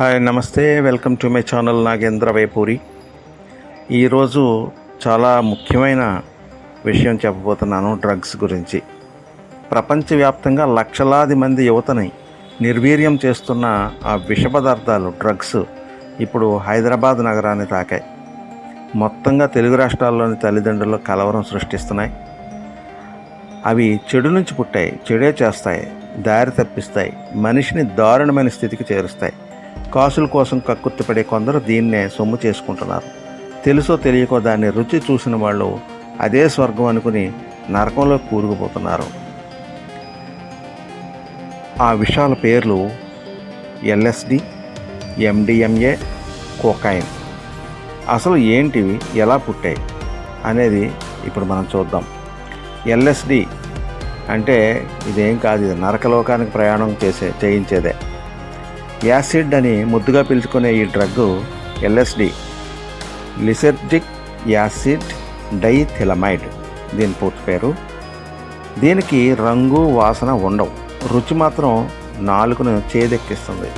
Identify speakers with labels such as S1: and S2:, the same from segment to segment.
S1: Hi నమస్తే. Welcome to my channel Nagendra Vaipuri. ఈరోజు చాలా ముఖ్యమైన విషయం చెప్పబోతున్నాను డ్రగ్స్ గురించి. ప్రపంచవ్యాప్తంగా లక్షలాది మంది యువతని నిర్వీర్యం చేస్తున్న ఆ విష పదార్థాలు డ్రగ్స్ ఇప్పుడు హైదరాబాద్ నగరాన్ని తాకాయి. మొత్తంగా తెలుగు రాష్ట్రాల్లోని తల్లిదండ్రులు కలవరం సృష్టిస్తున్నాయి. అవి చెడు నుంచి పుట్టాయి చెడే చేస్తాయి దారి తప్పిస్తాయి మనిషిని దారుణమైన స్థితికి చేరుస్తాయి. కాసుల కోసం కక్కుర్తిపడే కొందరు దీన్నే సొమ్ము చేసుకుంటున్నారు. తెలుసో తెలియకో దాన్ని రుచి చూసిన వాళ్ళు అదే స్వర్గం అనుకుని నరకంలో కూరుకుపోతున్నారు. ఆ విషయాల పేర్లు ఎల్ఎస్డి ఎండిఎంఏ కోకాయిన్ అసలు ఏంటివి ఎలా పుట్టాయి అనేది ఇప్పుడు మనం చూద్దాం. ఎల్ఎస్డి అంటే ఇదేం కాదు ఇది నరకలోకానికి ప్రయాణం చేసే చేయించేదే. యాసిడ్ అని ముద్దుగా పిలుచుకునే ఈ drug LSD lysergic acid diethylamide. దీని పూర్తి పేరు? దీనికి రంగు వాసన ఉండవు. రుచి మాత్రం నాలుకను చేదెక్కిస్తుంది.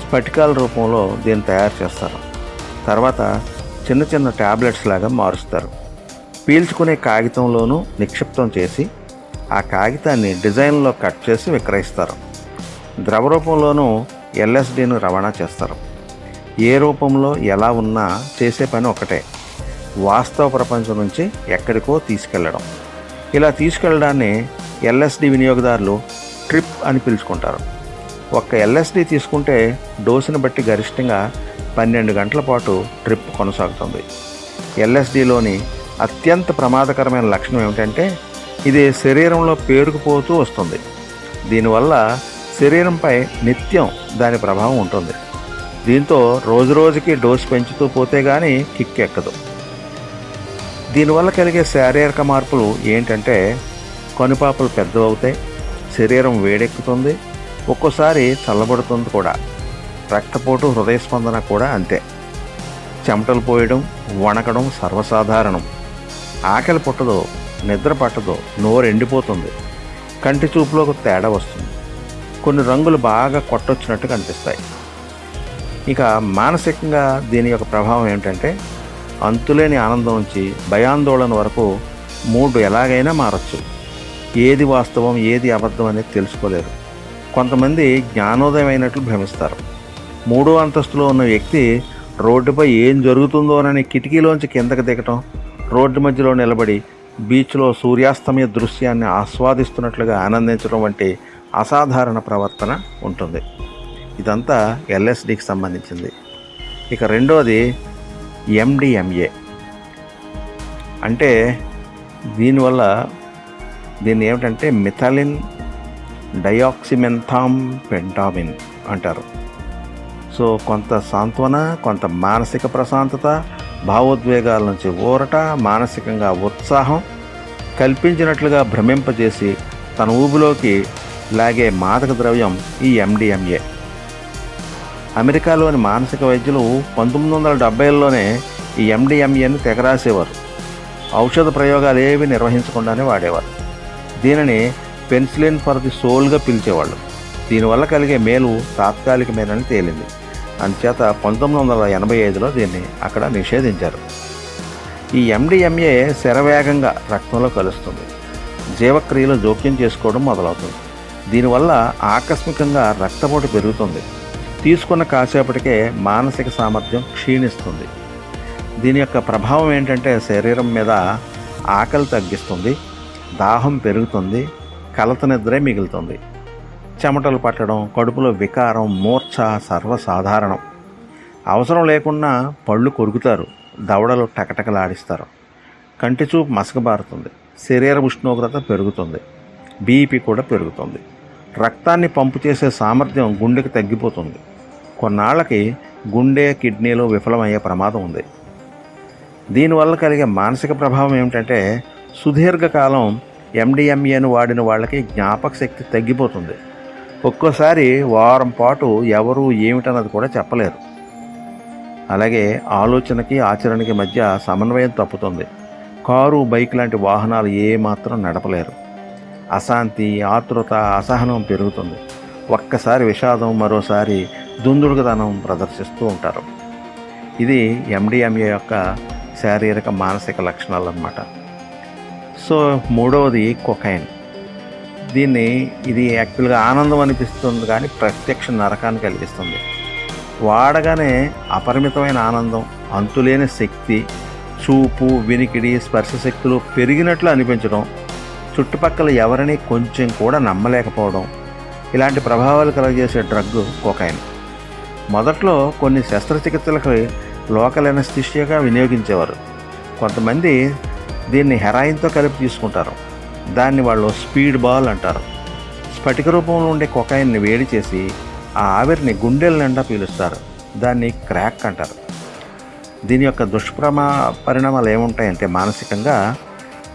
S1: స్ఫటికాల రూపంలో దీన్ని తయారు చేస్తారు. తర్వాత చిన్న చిన్న ట్యాబ్లెట్స్ లాగా మారుస్తారు. పీల్చుకునే కాగితంలోనూ నిక్షిప్తం చేసి ఆ కాగితాన్ని డిజైన్లో కట్ చేసి విక్రయిస్తారు. ద్రవ రూపంలోనూ ఎల్ఎస్డీను రవాణా చేస్తారు. ఏ రూపంలో ఎలా ఉన్నా చేసే పని ఒకటే. వాస్తవ ప్రపంచం నుంచి ఎక్కడికో తీసుకెళ్ళడం ఇలా తీసుకెళ్ళడాన్ని ఎల్ఎస్డి వినియోగదారులు ట్రిప్ అని పిలుచుకుంటారు. ఒక్క ఎల్ఎస్డి తీసుకుంటే డోసుని బట్టి గరిష్టంగా పన్నెండు గంటల పాటు ట్రిప్ కొనసాగుతుంది. ఎల్ఎస్డిలోని అత్యంత ప్రమాదకరమైన లక్షణం ఏమిటంటే ఇది శరీరంలో పేరుకుపోతూ వస్తుంది. దీనివల్ల శరీరంపై నిత్యం దాని ప్రభావం ఉంటుంది. దీంతో రోజు రోజుకి డోసు పెంచుతూ పోతే కానీ కిక్ ఎక్కదు. దీనివల్ల కలిగే శారీరక మార్పులు ఏంటంటే కనుపాపలు పెద్దవవుతాయి శరీరం వేడెక్కుతుంది ఒక్కోసారి చల్లబడుతుంది కూడా. రక్తపోటు హృదయ స్పందన కూడా అంతే. చెమటలు పోయడం వణకడం సర్వసాధారణం. ఆకలి పుట్టదో నిద్ర పట్టదో నోరు ఎండిపోతుంది కంటి చూపులోకి తేడా వస్తుంది. కొన్ని రంగులు బాగా కొట్టొచ్చినట్టు కనిపిస్తాయి. ఇక మానసికంగా దీని యొక్క ప్రభావం ఏమిటంటే అంతులేని ఆనందం నుంచి భయాందోళన వరకు మూడు ఎలాగైనా మారచ్చు. ఏది వాస్తవం ఏది అబద్ధం అనేది తెలుసుకోలేరు. కొంతమంది జ్ఞానోదయం అయినట్లు భ్రమిస్తారు. మూడో అంతస్తులో ఉన్న వ్యక్తి రోడ్డుపై ఏం జరుగుతుందోనని కిటికీలోంచి కిందకు దిగటం రోడ్డు మధ్యలో నిలబడి బీచ్లో సూర్యాస్తమయ దృశ్యాన్ని ఆస్వాదిస్తున్నట్లుగా ఆనందించడం వంటి అసాధారణ ప్రవర్తన ఉంటుంది. ఇదంతా ఎల్ఎస్డికి సంబంధించింది. ఇక రెండోది ఎండిఎంఏ. అంటే దీనివల్ల దీన్ని ఏమిటంటే మిథలిన్ డయాక్సిమెంథామ్ పెంటామిన్ అంటారు. సో కొంత సాంత్వన కొంత మానసిక ప్రశాంతత భావోద్వేగాల నుంచి ఊరట మానసికంగా ఉత్సాహం కల్పించినట్లుగా భ్రమింపజేసి తన ఊబిలోకి లాగే మాదక ద్రవ్యం ఈ ఎండిఎంఏ అమెరికాలోని మానసిక వైద్యులు పంతొమ్మిది వందల డెబ్బైలోనే ఈ ఎండిఎంఏని తెగరాసేవారు. ఔషధ ప్రయోగాలు ఏవి నిర్వహించకుండానే వాడేవారు. దీనిని పెన్సిలిన్ ఫర్ ది సోల్గా పిలిచేవాళ్ళు. దీనివల్ల కలిగే మేలు తాత్కాలికమేనని తేలింది. అందుచేత పంతొమ్మిది వందల ఎనభై ఐదులో దీన్ని అక్కడ నిషేధించారు. ఈ ఎండిఎంఏ శరవేగంగా రక్తంలో కలుస్తుంది. జీవక్రియలు జోక్యం చేసుకోవడం మొదలవుతుంది. దీనివల్ల ఆకస్మికంగా రక్తపోటు పెరుగుతుంది. తీసుకున్న కాసేపటికే మానసిక సామర్థ్యం క్షీణిస్తుంది. దీని యొక్క ప్రభావం ఏంటంటే శరీరం మీద ఆకలి తగ్గిస్తుంది దాహం పెరుగుతుంది కలత నిద్రే మిగులుతుంది. చెమటలు పట్టడం కడుపులో వికారం మూర్ఛ సర్వసాధారణం. అవసరం లేకుండా పళ్ళు కొరుకుతారు దవడలు టకటకలాడిస్తారు. కంటి చూపు మసకబారుతుంది శరీర ఉష్ణోగ్రత పెరుగుతుంది బీపీ కూడా పెరుగుతుంది. రక్తాన్ని పంపు చేసే సామర్థ్యం గుండెకి తగ్గిపోతుంది. కొన్నాళ్ళకి గుండె కిడ్నీలు విఫలమయ్యే ప్రమాదం ఉంది. దీనివల్ల కలిగే మానసిక ప్రభావం ఏమిటంటే సుదీర్ఘకాలం ఎండిఎంఏను వాడిన వాళ్ళకి జ్ఞాపక శక్తి తగ్గిపోతుంది. ఒక్కోసారి వారం పాటు ఎవరు ఏమిటన్నది కూడా చెప్పలేరు. అలాగే ఆలోచనకి ఆచరణకి మధ్య సమన్వయం తప్పుతుంది. కారు బైక్ లాంటి వాహనాలు ఏమాత్రం నడపలేరు. అశాంతి ఆతృత అసహనం పెరుగుతుంది. ఒక్కసారి విషాదం మరోసారి దుందుడుకుతనం ప్రదర్శిస్తూ ఉంటారు. ఇది ఎండిఎంఏ యొక్క శారీరక మానసిక లక్షణాలు అన్నమాట సో మూడవది కొకైన్. దీన్ని ఇది యాక్చువల్గా ఆనందం అనిపిస్తుంది కానీ ప్రత్యక్ష నరకాన్ని కలిగిస్తుంది. వాడగానే అపరిమితమైన ఆనందం అంతులేని శక్తి చూపు వినికిడి స్పర్శ శక్తులు పెరిగినట్లు అనిపించడం చుట్టుపక్కల ఎవరిని కొంచెం కూడా నమ్మలేకపోవడం ఇలాంటి ప్రభావాలు కలగజేసే డ్రగ్ కోకాయిన్ మొదట్లో కొన్ని శస్త్రచికిత్సలకు లోకల్ ఎనస్థిషియాగా వినియోగించేవారు. కొంతమంది దీన్ని హెరాయిన్తో కలిపి తీసుకుంటారు. దాన్ని వాళ్ళు స్పీడ్ బాల్ అంటారు. స్ఫటిక రూపంలో ఉండే కొకాయిన్ని వేడి చేసి ఆ ఆవిరిని గుండెల నిండా పీలుస్తారు. దాన్ని క్రాక్ అంటారు. దీని యొక్క దుష్ప్రమా పరిణామాలు ఏముంటాయంటే మానసికంగా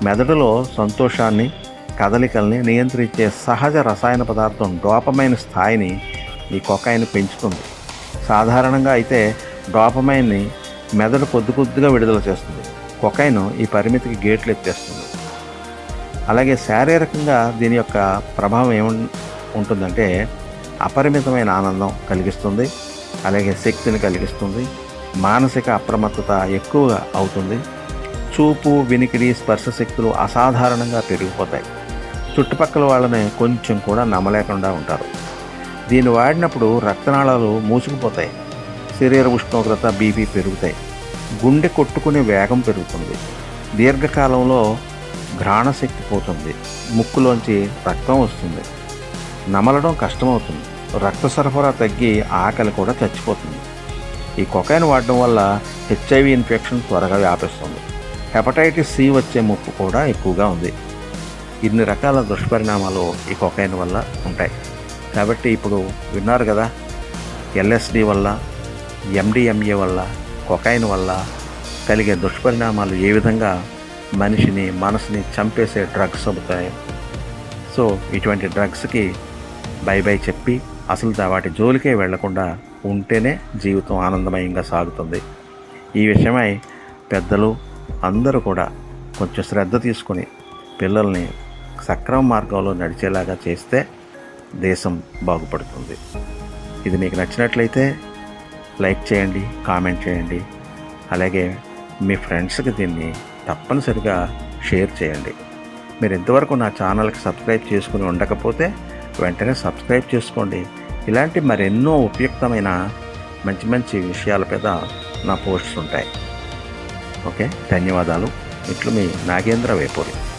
S1: మెదడులో సంతోషాన్ని కదలికల్ని నియంత్రించే సహజ రసాయన పదార్థం డోపమైన స్థాయిని ఈ కొకాయిన్ పెంచుతుంది. సాధారణంగా అయితే డోపమైన్ని మెదడు కొద్ది కొద్దిగా విడుదల చేస్తుంది. కొకైన్ ఈ పరిమితికి గేట్లు ఎత్తేస్తుంది. అలాగే శారీరకంగా దీని యొక్క ప్రభావం ఏము ఉంటుందంటే అపరిమితమైన ఆనందం కలిగిస్తుంది. అలాగే శక్తిని కలిగిస్తుంది. మానసిక అప్రమత్తత ఎక్కువగా అవుతుంది. చూపు వినికిడి స్పర్శ శక్తులు అసాధారణంగా పెరిగిపోతాయి. చుట్టుపక్కల వాళ్ళని కొంచెం కూడా నమ్మలేకుండా ఉంటారు. దీన్ని వాడినప్పుడు రక్తనాళాలు మూసుకుపోతాయి. శరీర ఉష్ణోగ్రత బీపీ పెరుగుతాయి. గుండె కొట్టుకునే వేగం పెరుగుతుంది. దీర్ఘకాలంలో ఘ్రాణశక్తి పోతుంది. ముక్కులోంచి రక్తం వస్తుంది. నమలడం కష్టమవుతుంది. రక్త సరఫరా తగ్గి ఆకలి కూడా చచ్చిపోతుంది. ఈ కొకైన్ వాడడం వల్ల హెచ్ఐవి ఇన్ఫెక్షన్ త్వరగా వ్యాపిస్తుంది. హెపటైటిస్ సి వచ్చే ముప్పు కూడా ఎక్కువగా ఉంది. ఇన్ని రకాల దుష్పరిణామాలు ఈ కొకైన్ వల్ల ఉంటాయి. కాబట్టి ఇప్పుడు విన్నారు కదా ఎల్ఎస్డి వల్ల ఎండిఎంఏ వల్ల కొకైన్ వల్ల కలిగే దుష్పరిణామాలు ఏ విధంగా మనిషిని మనసుని చంపేసే డ్రగ్స్ అవుతాయి. సో ఇటువంటి డ్రగ్స్కి బై బై చెప్పి అసలు వాటి జోలికే వెళ్ళకుండా ఉంటేనే జీవితం ఆనందమయంగా సాగుతుంది. ఈ విషయమై పెద్దలు అందరూ కూడా కొంచెం శ్రద్ధ తీసుకొని పిల్లల్ని సక్రమ మార్గంలో నడిచేలాగా చేస్తే దేశం బాగుపడుతుంది. ఇది మీకు నచ్చినట్లయితే లైక్ చేయండి కామెంట్ చేయండి. అలాగే మీ ఫ్రెండ్స్కి దీన్ని తప్పనిసరిగా షేర్ చేయండి. మీరు ఇంతవరకు నా ఛానల్కి సబ్స్క్రైబ్ చేసుకుని ఉండకపోతే వెంటనే సబ్స్క్రైబ్ చేసుకోండి. ఇలాంటి మరెన్నో ఉపయుక్తమైన మంచి మంచి విషయాల మీద నా పోస్ట్స్ ఉంటాయి. ఓకే? ధన్యవాదాలు. ఇట్లు మీ నాగేంద్ర వేపూరి.